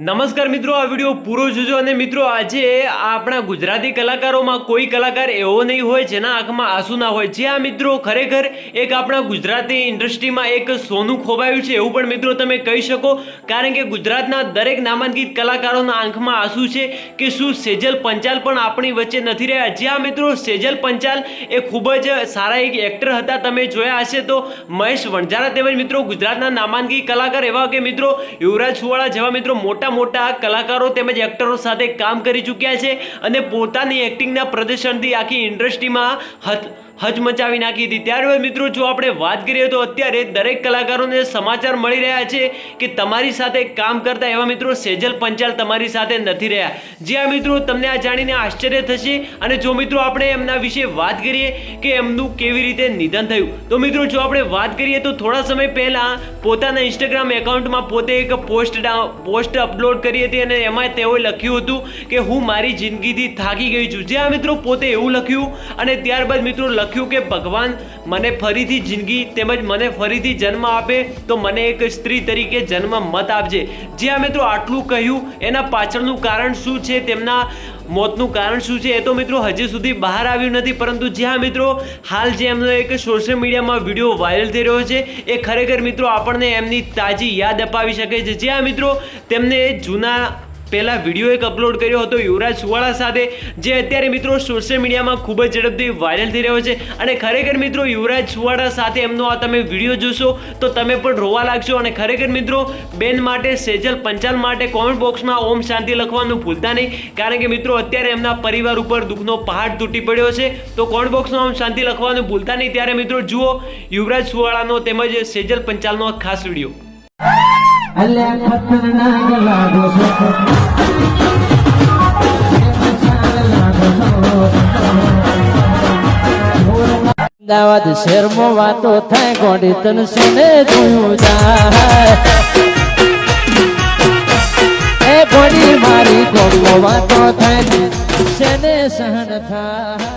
નમસ્કાર મિત્રો, આ વીડિયો પૂરો જોજો અને મિત્રો, આજે આપણા ગુજરાતી કલાકારોમાં કોઈ કલાકાર એવો નહીં હોય જેના આંખમાં આંસુ ના હોય. જે આ મિત્રો ખરેખર એક આપણા ગુજરાતી ઇન્ડસ્ટ્રીમાં એક સોનું ખોવાયું છે એવું પણ મિત્રો તમે કહી શકો. કારણ કે ગુજરાતના દરેક નામાંકિત કલાકારોના આંખમાં આંસુ છે કે શું સેજલ પંચાલ પણ આપણી વચ્ચે નથી રહ્યા. જે આ મિત્રો સેજલ પંચાલ એ ખૂબ જ સારા એક એક્ટર હતા. તમે જોયા હશે તો મહેશ વણઝારા તેમજ મિત્રો ગુજરાતના નામાંકિત કલાકાર એવા કે મિત્રો યુવરાજ સુવાળા જેવા મિત્રો મોટા મોટા કલાકારો તેમજ એક્ટરો સાથે કામ કરી ચૂક્યા છે અને પોતાની એક્ટિંગના પ્રદર્શનથી આખી ઇન્ડસ્ટ્રીમાં હચમચાવી નાખી હતી. ત્યારબાદ મિત્રો જો આપણે વાત કરીએ તો અત્યારે દરેક કલાકારોને સમાચાર મળી રહ્યા છે કે તમારી સાથે કામ કરતા એવા મિત્રો સેજલ પંચાલ તમારી સાથે નથી રહ્યા. જે આ મિત્રો, તમને આ જાણીને આશ્ચર્ય થશે અને જો મિત્રો આપણે એમના વિશે વાત કરીએ કે એમનું કેવી રીતે નિધન થયું. તો મિત્રો, જો આપણે વાત કરીએ તો થોડા સમય પહેલાં પોતાના ઇન્સ્ટાગ્રામ એકાઉન્ટમાં પોતે એક પોસ્ટ પોસ્ટ અપલોડ કરી હતી અને એમાં તેઓએ લખ્યું હતું કે હું મારી જિંદગીથી થાકી ગઈ છું. જે આ મિત્રો, પોતે એવું લખ્યું અને ત્યારબાદ મિત્રો લખ્યું કે ભગવાન મને ફરીથી જિંદગી તેમજ મને ફરીથી જન્મ આપે તો મને એક સ્ત્રી તરીકે જન્મ મત આપજે. જે આ મિત્રો આટલું કહ્યું, એના પાછળનું કારણ શું છે, તેમના મોતનું કારણ શું છે, એ તો મિત્રો હજી સુધી બહાર આવ્યું નથી, પરંતુ જ્યાં મિત્રો હાલ જે એમનો એક સોશિયલ મીડિયામાં વીડિયો વાયરલ થઈ રહ્યો છે, એ ખરેખર મિત્રો આપણને એમની તાજી યાદ અપાવી શકે છે. જ્યાં મિત્રો તેમને જૂના પહેલા વીડિયો એક અપલોડ કર્યો હતો યુવરાજ સુવાળા સાથે, જે અત્યારે મિત્રો સોશિયલ મીડિયામાં ખૂબ જ ઝડપથી વાયરલ થઈ રહ્યો છે. અને ખરેખર મિત્રો, યુવરાજ સુવાળા સાથે એમનો આ તમે વીડિયો જોશો, તો તમે પણ રોવા લાગશો. અને ખરેખર મિત્રો, બેન માટે, સેજલ પંચાલ માટે કોમેન્ટ બોક્સમાં ઓમ શાંતિ લખવાનું ભૂલતા નહીં. કારણ કે મિત્રો, અત્યારે એમના પરિવાર ઉપર દુઃખનો પહાડ તૂટી પડ્યો છે. તો કોમેન્ટ બોક્સમાં ઓમ શાંતિ લખવાનું ભૂલતા નહીં. ત્યારે મિત્રો, જુઓ, યુવરાજ સુવાળાનો તેમજ સેજલ પંચાલનો ખાસ વીડિયો. અલ્યા ખતરનાક લાગો છો અમદાવાદ શહેરમાં વાતો થાય ગોડી તન સુને જોયું જાય? એ ગોડી મારી ગોળમાં વાતો થાય, શેને સહન થાય?